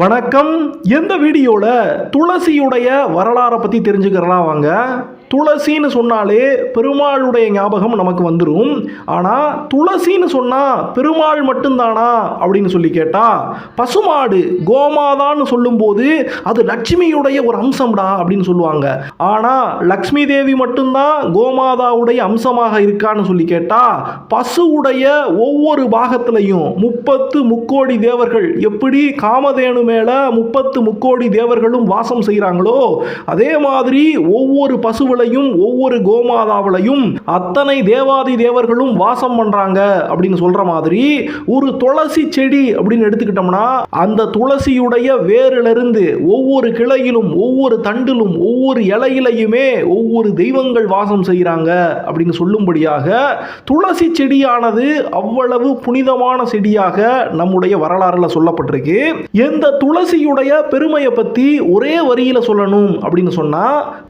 வணக்கம். எந்த வீடியோவில் துளசியுடைய வரலாறை பற்றி தெரிஞ்சுக்கிறலாம் வாங்க. துளசின்னு சொன்னாலே பெருமாளுடைய ஞாபகம் நமக்கு வந்துடும் ஆனால் துளசின்னு சொன்னால் பெருமாள் மட்டும்தானா அப்படின்னு சொல்லி கேட்டால் பசுமாடு கோமாதான்னு சொல்லும்போது அது லட்சுமியுடைய ஒரு அம்சம்டா அப்படின்னு சொல்லுவாங்க. ஆனால் லக்ஷ்மி தேவி மட்டும்தான் கோமாதாவுடைய அம்சமாக இருக்கான்னு சொல்லி கேட்டால் பசுவுடைய ஒவ்வொரு பாகத்திலையும் முப்பத்து முக்கோடி தேவர்கள் எப்படி காமதேனு மேலே முப்பத்து முக்கோடி தேவர்களும் வாசம் செய்கிறாங்களோ அதே மாதிரி ஒவ்வொரு பசுவிலையும் ஒவ்வொரு கோமாதாவிலையும் அத்தனை தேவாதி தேவர்களும் வாசம் பண்றாங்க அப்படின்னு சொல்ற மாதிரி ஒரு துளசி செடி அப்படின்னு எடுத்துக்கிட்டோம்னா அந்த துளசியுடைய வேரிலிருந்து ஒவ்வொரு கிளையிலும் ஒவ்வொரு தண்டிலும் ஒவ்வொரு இலையிலையுமே ஒவ்வொரு தெய்வங்கள் வாசம் செய்கிறாங்க அப்படின்னு சொல்லும்படியாக துளசி செடியானது அவ்வளவு புனிதமான செடியாக நம்முடைய வரலாறுல சொல்லப்பட்டிருக்கு. எந்த துளசியுடைய பெருமையை பற்றி ஒரே வரியில சொல்லணும் அப்படின்னு சொன்னா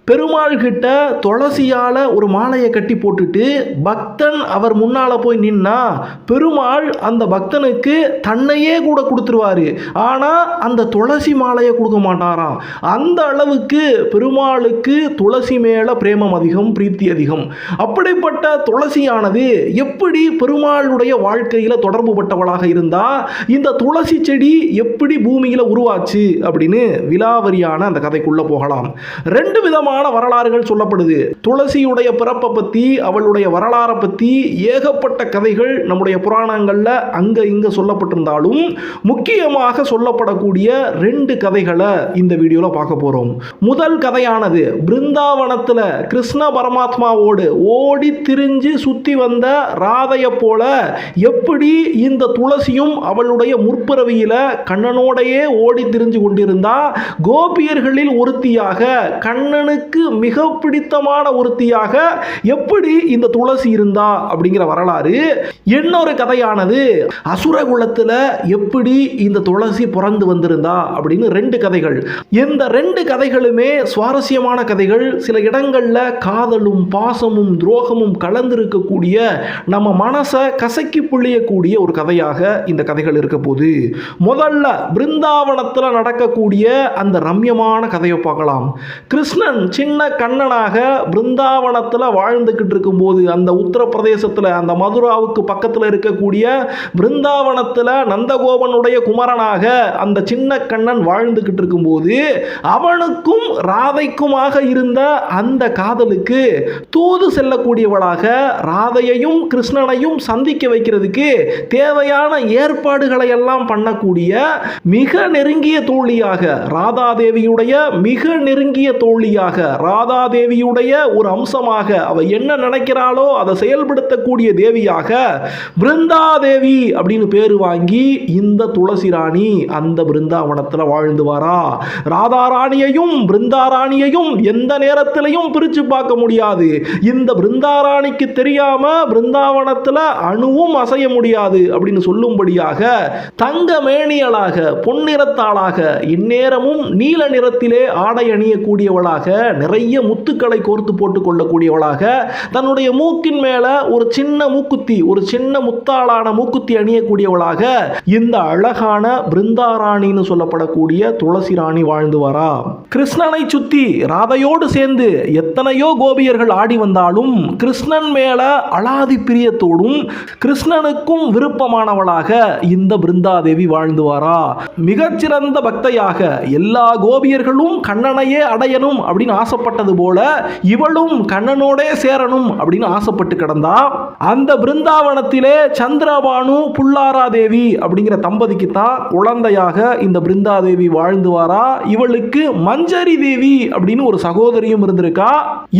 பெருமாள் கிட்ட துளசியால் ஒரு மாலையை கட்டி போட்டுட்டு பக்தன் அவர் முன்னால் போய் நின்னா பெருமாள் அந்த பக்தனுக்கு தன்னையே கூட கொடுத்துருவாரு. ஆனால் அந்த துளசி மாலையை கொடுக்க மாட்டாராம். அந்த அளவுக்கு பெருமாளுக்கு துளசி மேலே பிரேமம் அதிகம் பிரீத்தி அதிகம். அப்படிப்பட்ட துளசியானது எப்படி பெருமாளுடைய வாழ்க்கையில் தொடர்பு பட்டவளாக இருந்தால் இந்த துளசி செடி எப்படி பூமியில் உருவாச்சு அப்படின்னு விலாவரியான அந்த கதைக்குள்ளே போகலாம். ரெண்டு விதமான வரலாறுகள் சொல்லப்படுது. துளசியுடைய பிறப்பை பற்றி அவளுடைய வரலாறை பற்றி ஏகப்பட்ட கதைகள் நம்முடைய புராணங்கள்ல அங்க இங்க சொல்லப்பட்டிருந்தாலும் முக்கியமாக சொல்லப்படக்கூடிய ரெண்டு கதைகளை இந்த வீடியோல பார்க்க போறோம். முதல் கதையானது பிருந்தாவனத்துல கிருஷ்ண பரமாத்மாவோடு ஓடி திரிஞ்சு சுத்தி வந்த ராதையை போல எப்படி இந்த துளசியும் அவளுடைய முற்பிறவியில் கண்ணனோடையே ஓடி திரிஞ்சு கொண்டிருந்தா கோபியர்களில் ஒருத்தியாக கண்ணனுக்கு மிக பிடித்தமான ஒருத்தியாக எப்படி இந்த துளசி இருந்தா அப்படிங்கிற வரலாறு. இன்னொரு கதையானது? அசுரகுலத்தில் எப்படி இந்த துளசி பிறந்து வந்திருந்தா அப்படின்னு ரெண்டு கதைகள். இந்த ரெண்டு கதைகளுமே சுவாரஸ்யமான கதைகள். சில இடங்கள்ல காதலும் பாசமும் துரோகமும் கலந்திருக்கக்கூடிய நம்ம மனசை கசக்கி புள்ளியக்கூடிய ஒரு கதையாக இந்த கதைகள் இருக்க போது முதல்ல பிருந்தாவனத்தில் நடக்கக்கூடிய அந்த ரம்யமான கதையை பார்க்கலாம். கிருஷ்ணன் சின்ன கண்ணனாக பிருந்தாவனத்தில் வாழ்ந்துக்கிட்டு இருக்கும்போது அந்த உத்தரப்பிரதேசத்தில் அந்த மதுராவுக்கு பக்கத்தில் இருக்கக்கூடிய பிருந்தாவனத்தில் நந்தகோபனுடைய குமரனாக அந்த சின்ன கண்ணன் வாழ்ந்துக்கிட்டு இருக்கும்போது அவனுக்கும் ராதைக்குமாக இருந்த அந்த காதலுக்கு தூது செல்லக்கூடியவளாக ராதையையும் கிருஷ்ணனையும் சந்திக்க வைக்கிறதுக்கு தேவையான ஏற்பாடுகளை எல்லாம் பண்ணக்கூடிய மிக நெருங்கிய தோழியாக ராதாதேவியுடைய மிக நெருங்கிய தோழியாக ராதா தேவியுடைய ஒரு அம்சமாக அவ என்ன நினைக்கிறாளோ அதை செயல்படுத்தக்கூடிய தேவியாக பிருந்தாதேவி அப்படின்னு பேர் வாங்கி இந்த துளசி ராணி அந்த பிருந்தாவனத்தில் வாழ்ந்து வரா. ராதாராணியையும் பிருந்தாராணியையும் எந்த நேரத்திலையும் பிரித்து பார்க்க முடியாது. இந்த பிருந்தாராணிக்கு தெரியாம பிருந்தாவனத்தில் அணுவும் அசைய முடியாது அப்படின்னு சொல்லும்படியாக தங்க மேனியலாக பொன்னிறத்தாளாக இந்நேரமும் நீல நிறத்திலே ஆடை அணியக்கூடியவளாக நிறைய முத்துக்களை கோர்த்து போட்டு கொள்ளக்கூடியவளாக தன்னுடைய மூக்கின் மேலே ஒரு சின்ன மூக்குத்தி ஒரு சின்ன முத்தாளான மூக்குத்தி அணியக்கூடியவளாக இந்த அழகான பிருந்தாராணின்னு சொல்லப்படக்கூடிய துளசி ராணி வாழ்ந்து வரா. கிருஷ்ணனை சுத்தி ராதையோடு சேர்ந்து எத்தனையோ கோபியர்கள் ஆடி வந்தாலும் கிருஷ்ணன் மேல அலாதி பிரியத்தோடும் கிருஷ்ணனுக்கும் விருப்பமானவளாக இந்த பிருந்தாதேவி வாழ்ந்து வரா. மிகச்சிறந்த பக்தையாக எல்லா கோபியர்களும் கண்ணனையே அடையணும் அப்படின்னு ஆசைப்பட்டது போல இவளும் கண்ணனோடே சேரணும் அப்படின்னு ஆசைப்பட்டு கிடந்தா அந்த பிருந்தாவனத்திலே சந்திரபானு புல்லாராதேவி அப்படிங்கிற தம்பதிக்கு தான் குழந்தையாக இந்த பிருந்தாதேவி வாழ்ந்து வாரா. இவளுக்கு மஞ்சரி தேவி அப்படின்னு ஒரு சகோதரியும் இருந்திருக்கா.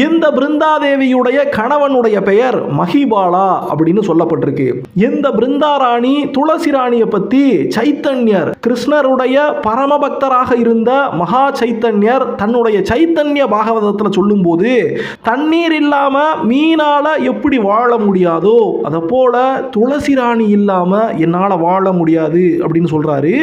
இந்த பிருந்தாதேவியுடைய கணவனுடைய பெயர் மகிபாலா அப்படின்னு சொல்லப்பட்டிருக்கு. இந்த பிருந்தாராணி துளசி ராணியை பத்தி சைத்தன்யர் கிருஷ்ணருடைய பரமபக்தராக இருந்த மகா சைத்தன்யர் தன்னுடைய சைத்தன்ய பாகவதத்தில் சொல்லும்போது தண்ணீர் இல்லாமல் மீனால் எப்படி வாழ முடியாதோ அதை போல் துளசி ராணி இல்லாமல் என்னால் வாழ முடியாது அப்படின்னு சொல்கிறாரு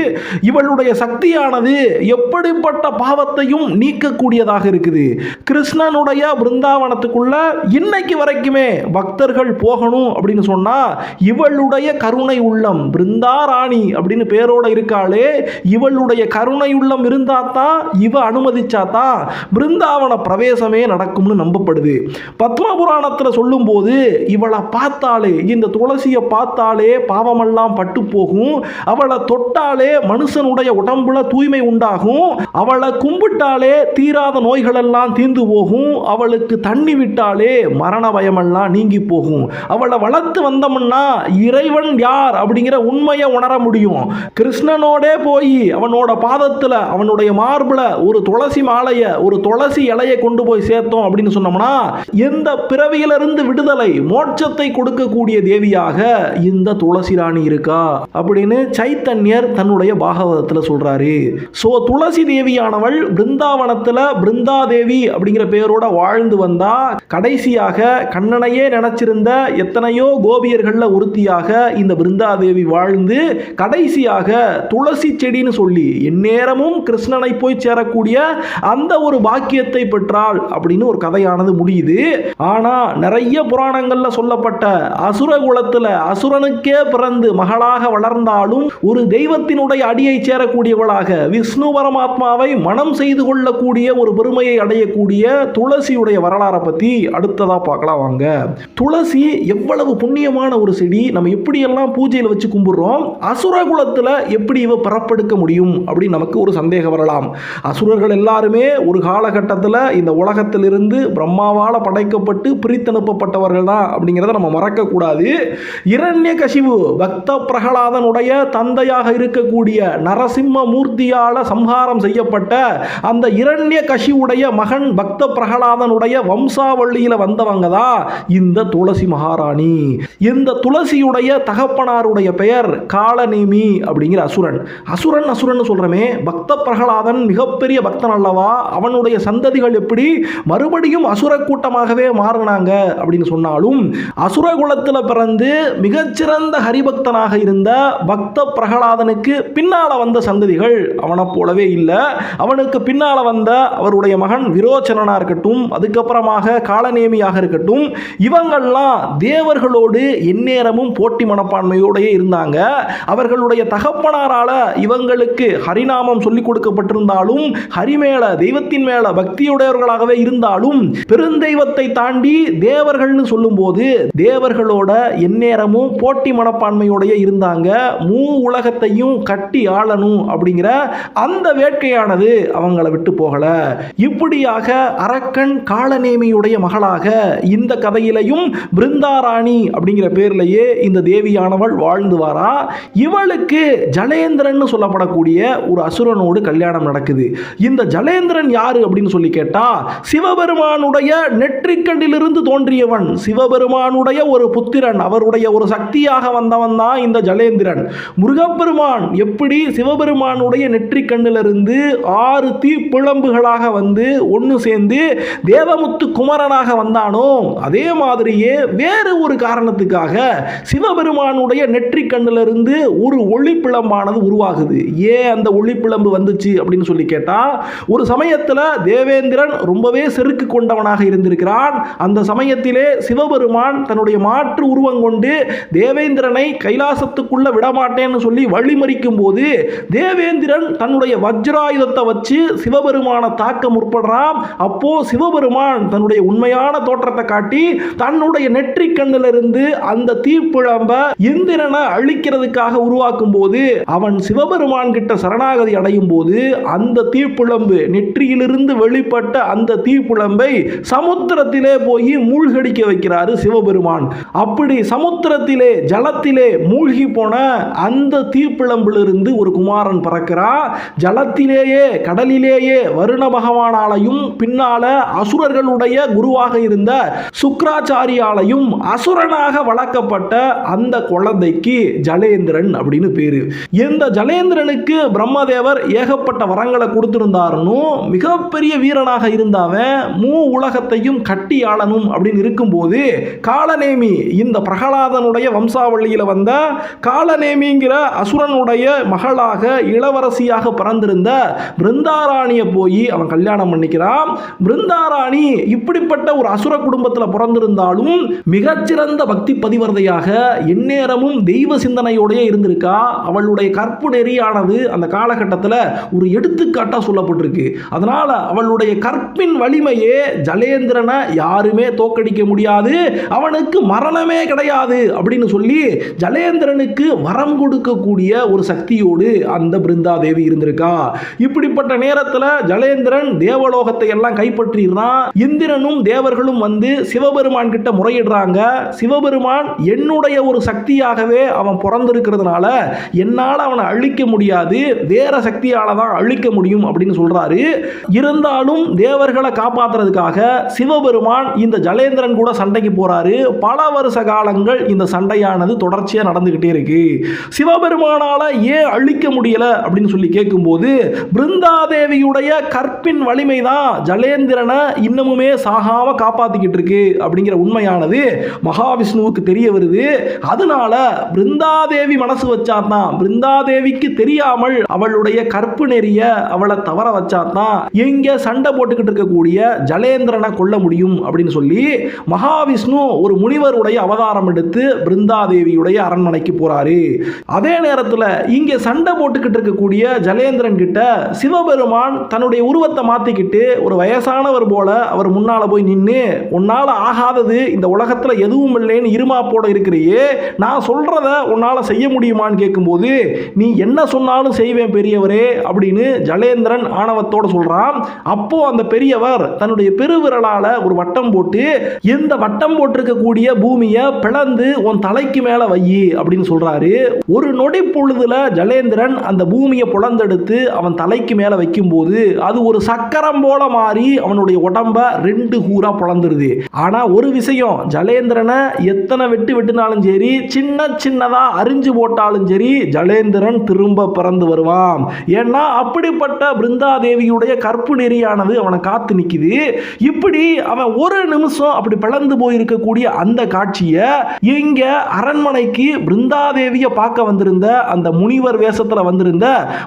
இவளுடைய சக்தியானது எப்படிப்பட்ட பாவத்தையும் நீக்கக்கூடியதாக இருக்குது. கிருஷ்ணனுடைய பிருந்தாவனத்துக்குள்ள இன்னைக்கு வரைக்குமே பக்தர்கள் போகணும் அப்படின்னு சொன்னால் இவளுடைய கருணை உள்ளம் பிருந்தாராணி அப்படின்னு பேரோட இருக்காளே இவளுடைய கருணை உள்ளம் இருந்தா தான் இவ அனுமதிச்சா தான் பிருந்தா பிருந்தாவன பிரவேசமே நடக்கும்னு நம்பப்படுது. பத்ம புராணத்தில் சொல்லும்போது இவளை பார்த்தாலே இந்த துளசியை பார்த்தாலே பாவமெல்லாம் பட்டு போகும் அவளை தொட்டாலே மனுஷனுடைய உடம்புல தூய்மை உண்டாகும். அவளை கும்பிட்டாலே தீராத நோய்களெல்லாம் தீர்ந்து போகும். அவளுக்கு தண்ணி விட்டாலே மரண பயமெல்லாம் நீங்கி போகும். அவளை வளர்த்து வந்தோம்னா இறைவன் யார் அப்படிங்கிற உண்மையை உணர முடியும். கிருஷ்ணனோடே போய் அவனோட பாதத்தில் அவனுடைய மார்பில் ஒரு துளசி மாலையை ஒரு துளசி இலையை கொண்டு போய் சேர்த்தோம் அப்படின்னு சொன்னோம்னா எந்த பிறவியிலிருந்து விடுதலை மோட்சத்தை கொடுக்கக்கூடிய தேவியாக இந்த துளசி ராணி இருக்கா அப்படின்னு சைத்தன்யர் தன்னுடைய பாகவதத்தில் சொல்றாரு. ஸோ துளசி தேவியானவள் பிருந்தாவனத்தில் பிருந்தாதேவி அப்படிங்கிற பெயரோட வாழ்ந்து வந்தா கடைசியாக கண்ணனையே நினைச்சிருந்த எத்தனையோ கோபியர்களில் ஒருத்தியாக இந்த பிருந்தாதேவி வாழ்ந்து கடைசியாக துளசி செடின்னு சொல்லி எந்நேரமும் கிருஷ்ணனை போய் சேரக்கூடிய அந்த ஒரு பாக்கியத்தை பெற்றாள் அப்படின்னு ஒரு கதையானது முடியுது. ஆனா நிறைய புராணங்கள்ல சொல்லப்பட்ட அசுர குலத்துல அசுரனுக்கே பிறந்து மகளாக வளர்ந்தாலும் ஒரு தெய்வத்தினுடைய அடியை சேரக்கூடியவளாக விஷ்ணு பரமாத்மாவை மனம் செய்து கொள்ளக்கூடிய ஒரு பெருமையை அடையக்கூடிய துளசியுடைய வரலாறை பத்தி அடுத்ததா பார்க்கலாம் வாங்க. துளசி எவ்வளவு புண்ணியமான ஒரு செடி நம்ம எப்படியெல்லாம் பூஜையில் வச்சு கும்பிடுறோம் அசுர குலத்தில் எப்படி இவ பிறப்பெடுக்க முடியும் அப்படின்னு நமக்கு ஒரு சந்தேகம் வரலாம். அசுரர்கள் எல்லாருமே ஒரு காலகட்டத்தில் இந்த உலகத்திலிருந்து பிரம்மாவால் படைக்கப்பட்டு பிரித்தனுப்பப்பட்டவர்கள் தான் அப்படிங்கிறத நம்ம மறக்கக்கூடாது. இரண்ய கசிவு பக்த பிரகலாதனுடைய தந்தையாக இருக்கக்கூடிய நரசிம்ம மூர்த்தியால் சம்ஹாரம் செய்யப்பட்ட அந்த இரண்ய கசிவுடைய மகன் பக்த பிரகலாதனுடைய வம்சாவளியில் வந்தவங்க தான் இந்த துளசி மகாராணி. இந்த துளசியுடைய தகப்பனாருடைய பெயர் காலநேமி அப்படிங்கிற அசுரன். அசுரன் அசுரன் சொல்கிறமே பக்த பிரகலாதன் மிகப்பெரிய பக்தன் அல்லவா? அவனுடைய சந்ததி சந்ததிகள் எப்படி மறுபடியும் அசுர கூட்டமாகவே மாறினாங்க அப்படின்னு சொன்னாலும் அசுர குலத்தில் பிறந்து மிகச்சிறந்த ஹரிபக்தனாக இருந்த பக்த பிரகலாதனுக்கு பின்னால வந்த சந்ததிகள் அவனை போலவே இல்லை. அவனுக்கு பின்னால வந்த அவருடைய மகன் விரோச்சனனாக இருக்கட்டும் அதுக்கப்புறமாக காலநேமியாக இருக்கட்டும் இவங்கள்லாம் தேவர்களோடு எந்நேரமும் போட்டி மனப்பான்மையோடையே இருந்தாங்க. அவர்களுடைய தகப்பனாரால இவங்களுக்கு ஹரிநாமம் சொல்லிக் கொடுக்கப்பட்டிருந்தாலும் ஹரி மேல தெய்வத்தின் மேல பக்தி பக்தியுடையவர்களாகவே இருந்தாலும் பெருந்தெய்வத்தை தாண்டி தேவர்கள்னு சொல்லும்போது தேவர்களோட எந்நேரமும் போட்டி மனப்பான்மையுடைய இருந்தாங்க. மூ உலகத்தையும் கட்டி ஆளணும் அப்படிங்கிற அந்த வேட்கையானது அவங்கள விட்டு போகல. இப்படியாக அரக்கன் காலநேமியுடைய மகளாக இந்த கதையிலையும் பிருந்தாராணி அப்படிங்கிற பேர்லயே இந்த தேவியானவள் வாழ்ந்து வாரா. இவளுக்கு ஜலேந்திரன் சொல்லப்படக்கூடிய ஒரு அசுரனோடு கல்யாணம் நடக்குது. இந்த ஜலேந்திரன் யாரு அப்படின்னு சொல்லி கேட்டா சிவபெருமானுடைய நெற்றிக்கண்டிலிருந்து தோன்றியவன். சிவபெருமானுடைய ஒரு புத்திரன் அவருடைய ஒரு சக்தியாக வந்தவன் தான் இந்த ஜலேந்திரன். முருகப்பெருமான் எப்படி சிவபெருமானுடைய நெற்றிக்கண்ணிலிருந்து ஆறு தீப்பிழம்புகளாக வந்து ஒன்று சேர்ந்து தேவமுத்து குமரனாக வந்தானோ அதே மாதிரியே வேறு ஒரு காரணத்துக்காக சிவபெருமானுடைய நெற்றிக்கண்ணிலிருந்து ஒரு ஒளிப்பிழம்பானது உருவாகுது. ஏன் அந்த ஒளிப்பிழம்பு வந்துச்சு அப்படின்னு சொல்லி கேட்டால் ஒரு சமயத்தில் தேவேந்திரன் ரொம்பவே செருக்கு கொண்டவனாக இருந்திருக்கிறான். அந்த சமயத்திலே சிவபெருமான் தன்னுடைய மாற்று உருவம் கொண்டு தேவேந்திரனை கைலாசத்துக்குள்ள விடமாட்டேன்னு சொல்லி வழிமறிக்கும் போது தேவேந்திரன் தன்னுடைய வஜ்ராயுதத்தை வச்சு சிவபெருமானை தாக்க முற்படுறான். அப்போ சிவபெருமான் தன்னுடைய உண்மையான தோற்றத்தை காட்டி தன்னுடைய நெற்றி கண்ணிலிருந்து அந்த தீப்பிழம்ப இந்திரனை அழிக்கிறதுக்காக உருவாக்கும் போது அவன் சிவபெருமான் கிட்ட சரணாகதி அடையும் போது அந்த தீப்பிழம்பு நெற்றியிலிருந்து அப்படிப்பட்ட அந்த தீப்புழம்பை சமுத்திரத்திலே போய் மூழ்கடிக்க வைக்கிறாரு சிவபெருமான். அப்படி சமுத்திரத்திலே ஜலத்திலே மூழ்கி போன அந்த தீப்பிழம்பிலிருந்து ஒரு குமாரன் பிறக்கிறான் ஜலத்திலேயே கடலிலேயே வருண பகவானாலையும் பின்னால அசுரர்களுடைய குருவாக இருந்த சுக்ராச்சாரியாலையும் அசுரனாக வளர்க்கப்பட்ட அந்த குழந்தைக்கு ஜலேந்திரன் அப்படின்னு பேரு. இந்த ஜலேந்திரனுக்கு பிரம்மதேவர் ஏகப்பட்ட வரங்களை கொடுத்திருந்தாருன்னு மிகப்பெரிய வீர இந்திரனாக இருந்தவன் மூ உலகத்தையும் கட்டி ஆளணும் அப்படின்னு இருக்கும்போது காலநேமி இந்த பிரகலாதனுடைய வம்சாவளியில் வந்த காலநேமிங்கிற அசுரனுடைய மகளாக இளவரசியாக பிறந்திருந்த பிருந்தாராணியை போய் அவன் கல்யாணம் பண்ணிக்கிறான். பிருந்தாராணி இப்படிப்பட்ட ஒரு அசுர குடும்பத்தில் பிறந்திருந்தாலும் மிகச்சிறந்த பக்தி பதிவர்தையாக எந்நேரமும் தெய்வ சிந்தனையோடயே இருந்திருக்கா? அவளுடைய கற்பு நெறியானது அந்த காலகட்டத்தில் ஒரு எடுத்துக்காட்டாக சொல்லப்பட்டிருக்கு. அதனால அவளுடைய கற்பின் வலிமையே ஜலேந்திரனை யாருமே தோக்கடிக்க முடியாது. அவனுக்கு மரணமே கிடையாது அப்படின்னு சொல்லி ஜலேந்திரனுக்கு வரம் கொடுக்கக்கூடிய ஒரு சக்தியோடு அந்த பிருந்தாதேவி இருந்திருக்கா. இப்படிப்பட்ட நேரத்தில் ஜலேந்திரன் தேவலோகத்தை எல்லாம் கைப்பற்றிடுறான். இந்திரனும் தேவர்களும் வந்து சிவபெருமான் கிட்ட முறையிடுறாங்க. சிவபெருமான் என்னுடைய ஒரு சக்தியாகவே அவன் பிறந்திருக்கிறதுனால என்னால் அவனை அழிக்க முடியாது. வேற சக்தியால தான் அழிக்க முடியும் அப்படின்னு சொல்றாரு. இருந்தாலும் தேவர்களை காப்பாற்றுறதுக்காக சிவபெருமான் இந்த ஜலேந்திரன் கூட சண்டைக்கு போகிறாரு பல வருஷ காலங்கள் இந்த சண்டையானது தொடர்ச்சியாக நடந்துக்கிட்டே இருக்கு. சிவபெருமானால் ஏன் அழிக்க முடியலை அப்படின்னு சொல்லி கேட்கும்போது பிருந்தாதேவியுடைய கற்பின் வலிமை தான் ஜலேந்திரனை இன்னமுமே சாகாமல் காப்பாற்றிக்கிட்டு இருக்கு அப்படிங்கிற உண்மையானது மகாவிஷ்ணுவுக்கு தெரிய வருது. அதனால பிருந்தாதேவி மனசு வச்சாதான் பிருந்தாதேவிக்கு தெரியாமல் அவளுடைய கற்பு நெறிய அவளை தவற வச்சாதான் எங்க சண்டை சண்டை போட்டுக்கிட்டு இருக்கக்கூடிய ஜலேந்திரனை கொல்ல முடியும் அப்படின்னு சொல்லி மகாவிஷ்ணு ஒரு முனிவருடைய அவதாரம் எடுத்து பிருந்தாதேவியுடைய அரண்மனைக்கு போறாரு. அதே நேரத்தில் இங்கே சண்டை போட்டுக்கிட்டு இருக்கக்கூடிய ஜலேந்திரன் கிட்ட சிவபெருமான் தன்னுடைய உருவத்தை மாத்திக்கிட்டு ஒரு வயசானவர் போல அவர் முன்னால போய் நின்று உன்னால ஆகாதது இந்த உலகத்தில் எதுவும் இல்லைன்னு இருமாப்போட இருக்கிறையே. நான் சொல்றத உன்னால செய்ய முடியுமான்னு கேட்கும்போது நீ என்ன சொன்னாலும் செய்வேன் பெரியவரே அப்படின்னு ஜலேந்திரன் ஆணவத்தோட சொல்றான். அப்போ அப்போ அந்த பெரியவர் தன்னுடைய பெருவிரலால ஒரு வட்டம் போட்டு இந்த வட்டம் போட்டிருக்கக்கூடிய பூமியை பிளந்து உன் தலைக்கு மேல வையி அப்படின்னு சொல்றாரு. ஒரு நொடி பொழுதுல ஜலேந்திரன் அந்த பூமியை புலந்தெடுத்து அவன் தலைக்கு மேல வைக்கும்போது அது ஒரு சக்கரம் போல மாறி அவனுடைய உடம்ப ரெண்டு கூறா புலந்துருது. ஆனா ஒரு விஷயம் ஜலேந்திரனை எத்தனை வெட்டு வெட்டினாலும் சரி சின்ன சின்னதா அரிஞ்சு போட்டாலும் சரி ஜலேந்திரன் திரும்ப பிறந்து வருவான். ஏன்னா அப்படிப்பட்ட பிருந்தாதேவியுடைய கற்பு நெறியான நெறியானது அவனை காத்து நிக்குது. இப்படி அவன் ஒரு நிமிஷம் அப்படி பிளந்து போயிருக்கக்கூடிய அந்த காட்சியை இங்க அரண்மனைக்கு பிருந்தாதேவியை பார்க்க வந்திருந்த அந்த முனிவர் வேஷத்துல வந்திருந்த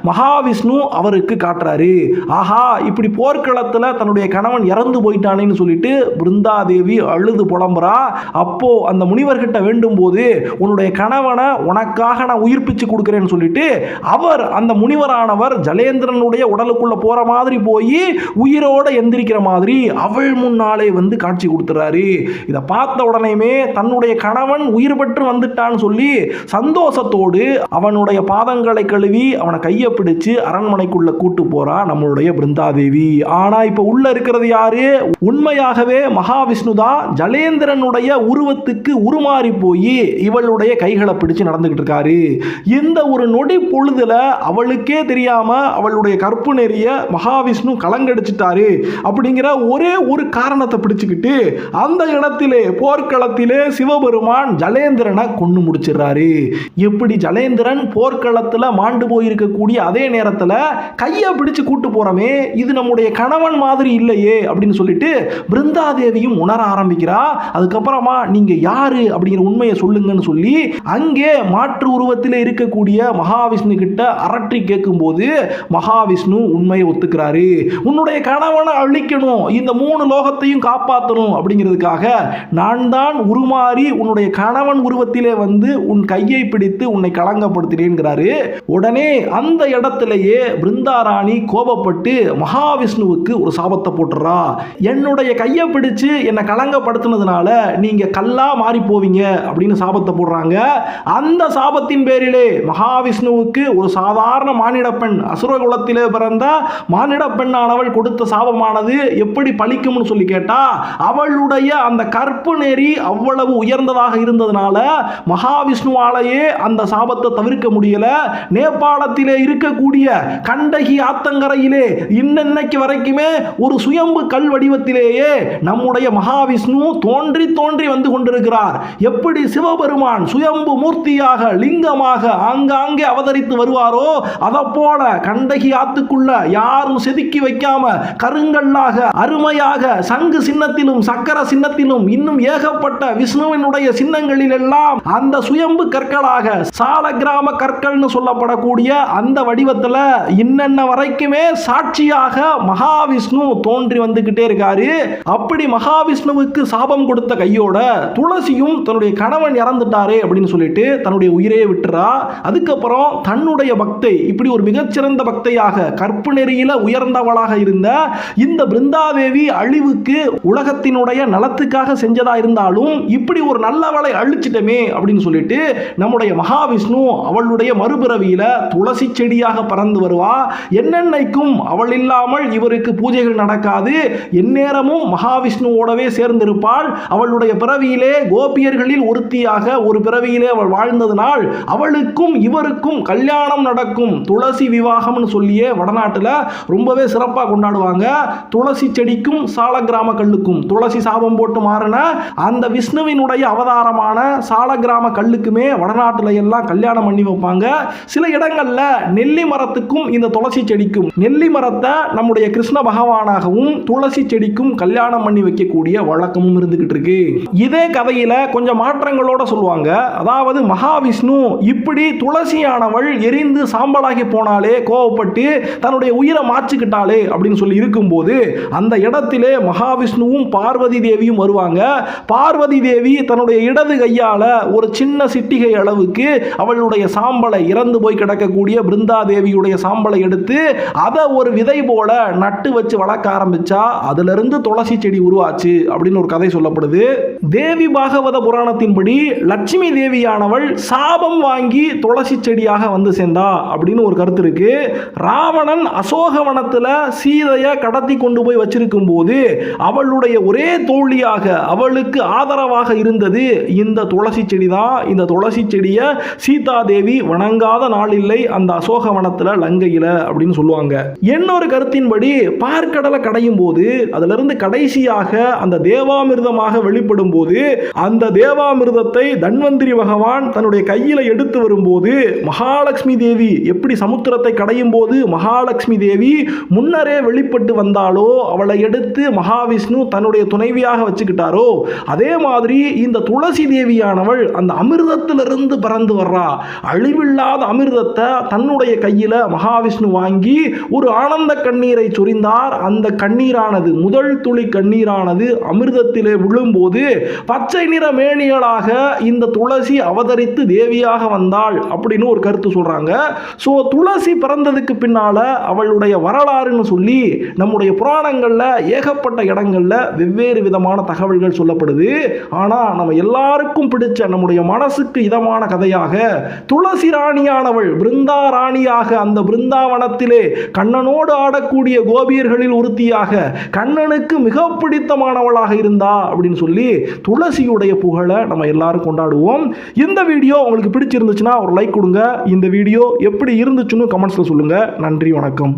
மகாவிஷ்ணு அவருக்கு காட்டுறாரு. ஆஹா இப்படி போர்க்களத்துல தன்னுடைய கணவன் இறந்து போயிட்டானேன்னு சொல்லிட்டு பிருந்தாதேவி அழுது புலம்புறா. அப்போ அந்த முனிவர்கிட்ட வேண்டும் போது உன்னுடைய கணவனை உனக்காக நான் உயிர்ப்பிச்சு கொடுக்குறேன்னு சொல்லிட்டு அவர் அந்த முனிவரானவர் ஜலேந்திரனுடைய உடலுக்குள்ள போற மாதிரி போய் உயிரோட எந்திரிக்கிற மாதிரி அவள் முன்னாலே வந்து காட்சி கொடுத்துறாரு. இதை பார்த்த உடனேமே தன்னுடைய கணவன் உயிர் பெற்று வந்துட்டான்னு சொல்லி சந்தோஷத்தோடு அவனுடைய பாதங்களை கழுவி அவனை கையை பிடிச்சு அரண்மனைக்குள்ள கூட்டு போறா நம்மளுடைய பிருந்தாதேவி. ஆனா இப்ப உள்ள இருக்கிறது யாரு? உண்மையாகவே மகாவிஷ்ணு தான் ஜலேந்திரனுடைய உருவத்துக்கு உருமாறி போய் இவளுடைய கைகளை பிடிச்சு நடந்துகிட்டு இருக்காரு. இந்த ஒரு நொடி பொழுதுல அவளுக்கே தெரியாம அவளுடைய கற்பு நெறிய மகாவிஷ்ணு வச்சுட்டாரு அப்படிங்கிற ஒரே ஒரு காரணத்தை பிடிச்சுக்கிட்டு அந்த இடத்திலே போர்க்களத்திலே சிவபெருமான் ஜலேந்திரனை கொண்டு முடிச்சிடுறாரு. எப்படி ஜலேந்திரன் போர்க்களத்தில் மாண்டு போயிருக்கக்கூடிய அதே நேரத்தில் கையை பிடிச்சு கூட்டு போகிறோமே இது நம்முடைய கணவன் மாதிரி இல்லையே அப்படின்னு சொல்லிட்டு பிருந்தாதேவியும் உணர ஆரம்பிக்கிறா. அதுக்கப்புறமா நீங்கள் யாரு அப்படிங்கிற உண்மையை சொல்லுங்கன்னு சொல்லி அங்கே மாற்று உருவத்தில் இருக்கக்கூடிய மகாவிஷ்ணு கிட்ட அரற்றி கேட்கும்போது மகாவிஷ்ணு உண்மையை ஒத்துக்கிறாரு. உன்னுடைய கணவனை அழிக்கணும். இந்த மூணு லோகத்தையும் காப்பாற்றணும் அப்படிங்கிறதுக்காக நான் தான் உருமாறி உன்னுடைய கணவன் உருவத்திலே வந்து உன் கையை பிடித்து உன்னை களங்கப்படுத்தினேங்கிறாரு உடனே அந்த இடத்திலேயே பிருந்தாராணி கோபப்பட்டு மகாவிஷ்ணுவுக்கு ஒரு சாபத்தை போட்டுறா. என்னுடைய கையை பிடிச்சு என்னை கலங்கப்படுத்தினதுனால நீங்க கல்லா மாறி போவீங்க அப்படின்னு சாபத்தை போடுறாங்க. அந்த சாபத்தின் பேரிலே மகாவிஷ்ணுவுக்கு ஒரு சாதாரண மானிட பெண் அசுர குலத்திலே பிறந்த மானிட பெண்ணானவள் கொடுத்த சாபமானது எப்படி பழிக்கும்னு சொல்லி கேட்டா அவளுடைய அந்த கற்பு நெறி அவ்வளவு உயர்ந்ததாக இருந்ததுனால மகாவிஷ்ணுவாலேயே அந்த சாபத்தை தவிர்க்க முடியல. நேபாளத்திலே இருக்கக்கூடிய கண்டகி ஆத்தங்கரையிலே இன்னன்னைக்கு வரைக்குமே ஒரு சுயம்பு கல் வடிவத்திலேயே நம்முடைய மகாவிஷ்ணு தோன்றி தோன்றி வந்து கொண்டிருக்கிறார். எப்படி சிவபெருமான் சுயம்பு மூர்த்தியாக லிங்கமாக ஆங்காங்கே அவதரித்து வருவாரோ அதை போல கண்டகி ஆத்துக்குள்ள யாரும் செதுக்கி வைக்காம கருங்கல்லாக அருமையாக சங்கு சின்னத்திலும் சக்கர சின்னத்திலும் இன்னும் ஏகப்பட்ட விஷ்ணுவினுடைய சின்னங்களில் எல்லாம் அந்த சுயம்பு கற்களாக சால கிராம கற்கள்னு சொல்லப்படக்கூடிய அந்த வடிவத்தில் இன்னென்ன வரைக்குமே சாட்சியாக மகாவிஷ்ணு தோன்றி வந்துகிட்டே இருக்காரு. அப்படி மகாவிஷ்ணுவுக்கு சாபம் கொடுத்த கையோட துளசியும் தன்னுடைய கணவன் இறந்துட்டாரே அப்படின்னு சொல்லிட்டு தன்னுடைய உயிரையே விட்டுறா. அதுக்கப்புறம் தன்னுடைய பக்தை இப்படி ஒரு மிகச்சிறந்த பக்தையாக கற்பு நெறியில உயர்ந்தவளாக இருந்த இந்த பிருந்தாதேவி அழிவுக்கு உலகத்தினுடைய நலத்துக்காக செஞ்சதா இருந்தாலும் இப்படி ஒரு நல்லவளை அழிச்சிட்டமே அப்படின்னு சொல்லிட்டு நம்முடைய மகாவிஷ்ணு அவளுடைய மறுபிறவியில துளசி செடியாக பறந்து வருவா. என்னென்னைக்கும் அவள் இல்லாமல் இவருக்கு பூஜைகள் நடக்காது. எந்நேரமும் மகாவிஷ்ணுவோடவே சேர்ந்திருப்பாள். அவளுடைய பிறவியிலே கோபியர்களில் ஒருத்தியாக ஒரு பிறவியிலே அவள் வாழ்ந்ததனால் அவளுக்கும் இவருக்கும் கல்யாணம் நடக்கும். துளசி விவாகம்னு சொல்லியே வடநாட்டில் ரொம்பவே சிறப்பாக கொண்டாடுவாங்க துளசி செடிக்கும் சால கிராம கல்லுக்கும். துளசி சாபம் போட்டு மாறின அந்த விஷ்ணுவினுடைய அவதாரமான சால கிராம கல்லுக்குமே வடநாட்டில் எல்லாம் கல்யாணம் பண்ணி வைப்பாங்க. சில இடங்கள்ல நெல்லி மரத்துக்கும் இந்த துளசி செடிக்கும். நெல்லி மரத்தை நம்முடைய கிருஷ்ண பகவானாகவும் துளசி செடிக்கும் கல்யாணம் பண்ணி வைக்கக்கூடிய வழக்கமும் இருந்துகிட்டு இருக்கு. இதே கதையில கொஞ்சம் மாற்றங்களோட சொல்லுவாங்க. அதாவது மகாவிஷ்ணு இப்படி துளசியானவள் எரிந்து சாம்பலாகி போனாலே கோவப்பட்டு தன்னுடைய உயிரை மாச்சுக்கிட்டாலே அப்படின்னு சொல்லி இருக்கும்போது அந்த இடத்திலே மகாவிஷ்ணுவும் பார்வதி தேவியும் வருவாங்க. பார்வதி தேவி தன்னுடைய இடது கையால ஒரு சின்ன சிட்டிகை அளவுக்கு அவளுடைய சாம்பலை இறந்து போய் கிடக்கக்கூடிய பிருந்தா தேவியுடைய சாம்பலை எடுத்து அதை ஒரு விதை போல நட்டு வச்சு வளர்க்க ஆரம்பிச்சா அதுல இருந்து துளசி செடி உருவாச்சு அப்படின்னு ஒரு கதை சொல்லப்படுது. தேவி பாகவத புராணத்தின்படி லட்சுமி தேவியானவள் சாபம் வாங்கி துளசி செடியாக வந்து சேர்ந்தா அப்படின்னு ஒரு கருத்து இருக்கு. ராவணன் அசோகவனத்துல சீதையை கடத்தி கொண்டு போய் வச்சிருக்கும் போது அவளுடைய ஒரே தோழியாக அவளுக்கு ஆதரவாக இருந்தது இந்த துளசி செடி தான் இந்த துளசி செடியை சீதா தேவி வணங்காத நாள் இல்லை அந்த அசோகவனத்துல லங்கையில் அப்படின்னு சொல்லுவாங்க. இன்னொரு கருத்தின்படி பார்க்கடலை கடையும் போது அதிலிருந்து கடைசியாக அந்த தேவாமிர்தமாக வெளிப்படும் போது அந்த தேவாமிர்தத்தை தன்வந்திரி பகவான் தன்னுடைய கையில் எடுத்து வரும்போது மகாலட்சுமி தேவி எப்படி சமுத்திரத்தை கடையும் போது மகாலட்சுமி தேவி முன்னரே வெளி வெளிப்பட்டு வந்தாலோ அவளை எடுத்து மகாவிஷ்ணு தன்னுடைய துணைவியாக வச்சுக்கிட்டாரோ அதே மாதிரி இந்த துளசி தேவியானவள் அந்த அமிர்தத்திலிருந்து பறந்து வர்றா. அழிவில்லாத அமிர்தத்தை தன்னுடைய கையில மகாவிஷ்ணு வாங்கி ஒரு ஆனந்த கண்ணீரை சொரிந்தார். அந்த கண்ணீரானது முதல் துளி கண்ணீரானது அமிர்தத்திலே விழும்போது பச்சை நிற மேனிகளாக இந்த துளசி அவதரித்து தேவியாக வந்தாள் அப்படின்னு ஒரு கருத்து சொல்றாங்க. ஸோ துளசி பிறந்ததுக்கு பின்னால அவளுடைய வரலாறுன்னு சொல்லி நம்முடைய புராணங்கள்ல ஏகப்பட்ட இடங்கள்ல வெவ்வேறு விதமான தகவல்கள் சொல்லப்படுது. ஆனா நம்ம எல்லாருக்கும் பிடிச்ச நம்முடைய மனசுக்கு இதமான கதையாக துளசி ராணியானவள் பிருந்தா ராணியாக அந்த பிருந்தாவனத்திலே கண்ணனோடு ஆடக்கூடிய கோபியர்களில் ஒருத்தியாக கண்ணனுக்கு மிக பிடித்தமானவளாக இருந்தா அப்படின்னு சொல்லி துளசியுடைய புகழை நம்ம எல்லாரும் கொண்டாடுவோம். இந்த வீடியோ உங்களுக்கு பிடிச்சிருந்துச்சுன்னா ஒரு லைக் கொடுங்க. இந்த வீடியோ எப்படி இருந்துச்சுன்னு கமெண்ட்ஸில் சொல்லுங்க. நன்றி வணக்கம்.